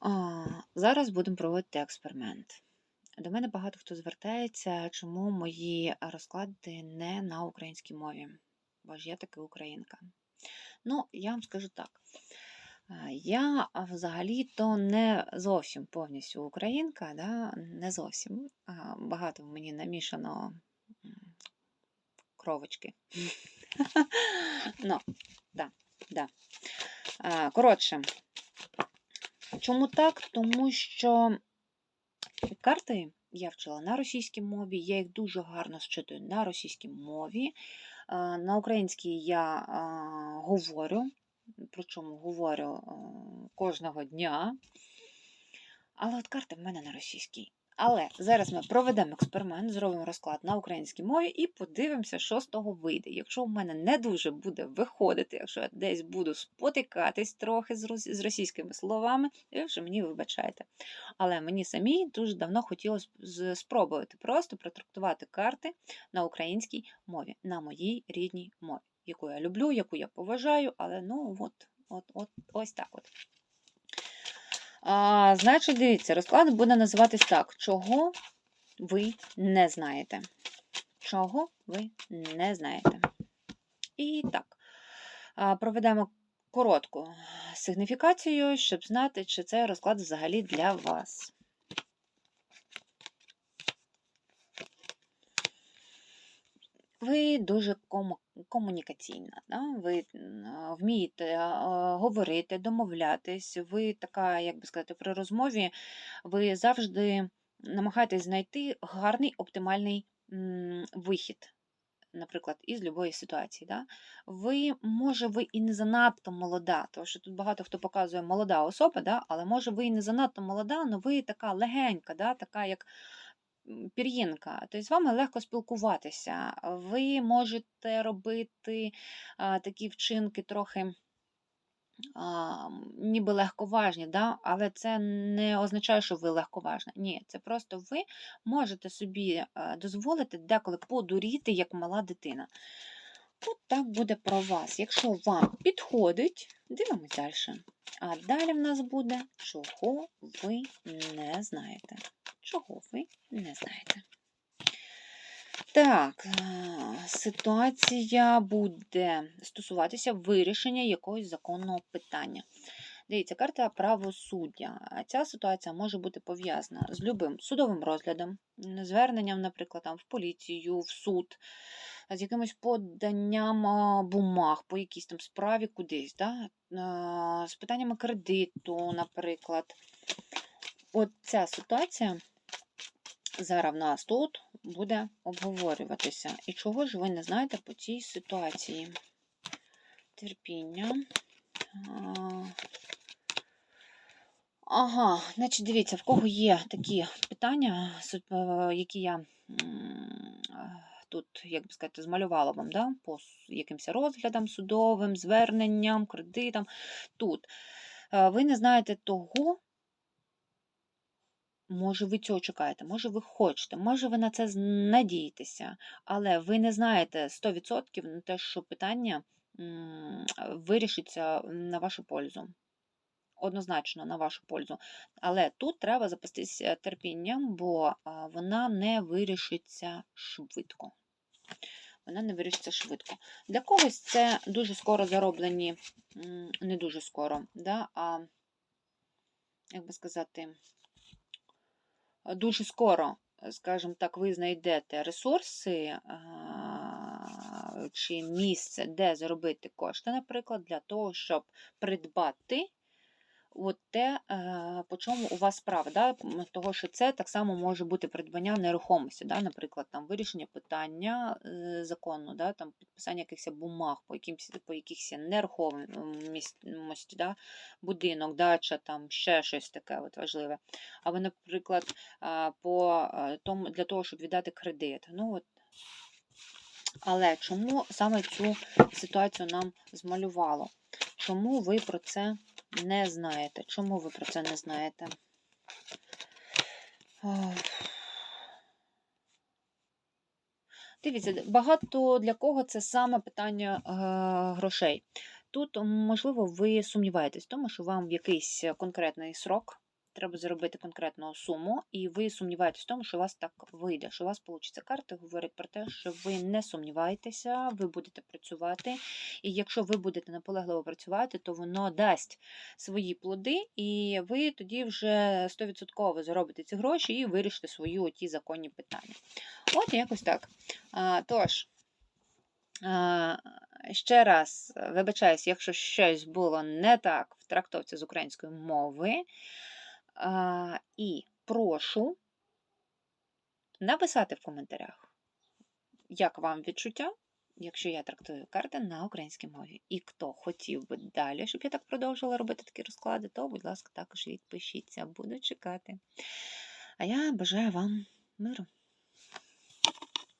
А, Зараз будемо проводити експеримент. До мене багато хто звертається, чому мої розклади не на українській мові, бо ж я таки українка. Ну, я вам скажу так. Я взагалі-то не зовсім повністю українка, да? не зовсім. Багато в мені намішано кровочки. Ну, да, да. Коротше, чому так? Тому що карти я вчила на російській мові, я їх дуже гарно зчитую на російській мові. На українській я говорю, причому говорю кожного дня. Але от карти в мене на російській. Але зараз ми проведемо експеримент, зробимо розклад на українській мові і подивимося, що з того вийде. Якщо в мене не дуже буде виходити, якщо я десь буду спотикатись трохи з російськими словами, ви вже мені вибачайте. Але мені самій дуже давно хотілося спробувати просто протрактувати карти на українській мові, на моїй рідній мові, яку я люблю, яку я поважаю, але ну от, от, от ось так от. А, значить, дивіться, розклад буде називатись так: чого ви не знаєте. Чого ви не знаєте. І так, проведемо коротку сигніфікацію, щоб знати, чи це розклад взагалі для вас. Ви дуже кому- комунікаційна, да? ви вмієте говорити, домовлятись, ви така, як би сказати, при розмові ви завжди намагаєтесь знайти гарний оптимальний вихід, наприклад, із любої ситуації. Да? Ви, може, ви і не занадто молода, тому що тут багато хто показує молода особа, да? але може ви і не занадто молода, але ви така легенька, да? така як пір'їнка. Тобто з вами легко спілкуватися. Ви можете робити такі вчинки трохи. Ніби легковажні, да? але це не означає, що ви легковажна. Ні, це просто ви можете собі дозволити деколи подуріти, як мала дитина. От так буде про вас. Якщо вам підходить, дивимось далі. А далі в нас буде, чого ви не знаєте. Чого ви не знаєте. Так, е, ситуація буде стосуватися вирішення якогось законного питання. Дивіться, карта правосуддя. Ця ситуація може бути пов'язана з любим судовим розглядом, зверненням, наприклад, там, в поліцію, в суд, з якимось поданням бумаг по якійсь там справі кудись, да? з питаннями кредиту, наприклад. От ця ситуація зараз в нас тут буде обговорюватися. І чого ж ви не знаєте по цій ситуації? Терпіння. Ага, значить, дивіться, в кого є такі питання, е, які я е, тут, як би сказати, змалювала вам, да? по якимось розглядам судовим, зверненням, кредитам. Тут е, ви не знаєте того, може, ви цього чекаєте, може, ви хочете, може, ви на це надієтеся, але ви не знаєте 100% на те, що питання вирішиться на вашу пользу однозначно на вашу пользу. Але тут треба запастись терпінням, бо вона не вирішиться швидко. Вона не вирішиться швидко. Для когось це дуже скоро зароблені, не дуже скоро, да, а, як би сказати, дуже скоро, скажімо так, ви знайдете ресурси чи місце, де заробити кошти, наприклад, для того, щоб придбати от те, е, по чому у вас справа. Да? Того, що це так само може бути придбання нерухомості, да? наприклад, там вирішення питання е, закону, да? там підписання якихось бумаг по якимсь по якихось нерухомості, да? будинок, дача, там ще щось таке от важливе. Або, наприклад, по е, тому для того, щоб віддати кредит. Ну, от. Але чому саме цю ситуацію нам змалювало? Чому ви про це не знаєте? Чому ви про це не знаєте? Дивіться, багато для кого це саме питання е, грошей. Тут, можливо, ви сумніваєтесь в тому, що вам в якийсь конкретний срок треба заробити конкретну суму, і ви сумніваєтесь в тому, що у вас так вийде, що у вас получиться. Карти говорять про те, що ви не сумніваєтеся, ви будете працювати. І якщо ви будете наполегливо працювати, то воно дасть свої плоди, і ви тоді вже 100% заробите ці гроші і вирішите свої ті законні питання. От якось так. А, тож. Ще раз вибачаюсь, якщо щось було не так в трактовці з української мови. І прошу написати в коментарях, як вам відчуття, якщо я трактую карти на українській мові. І хто хотів би далі, щоб я так продовжила робити такі розклади, то, будь ласка, також відпишіться, буду чекати. А я бажаю вам миру.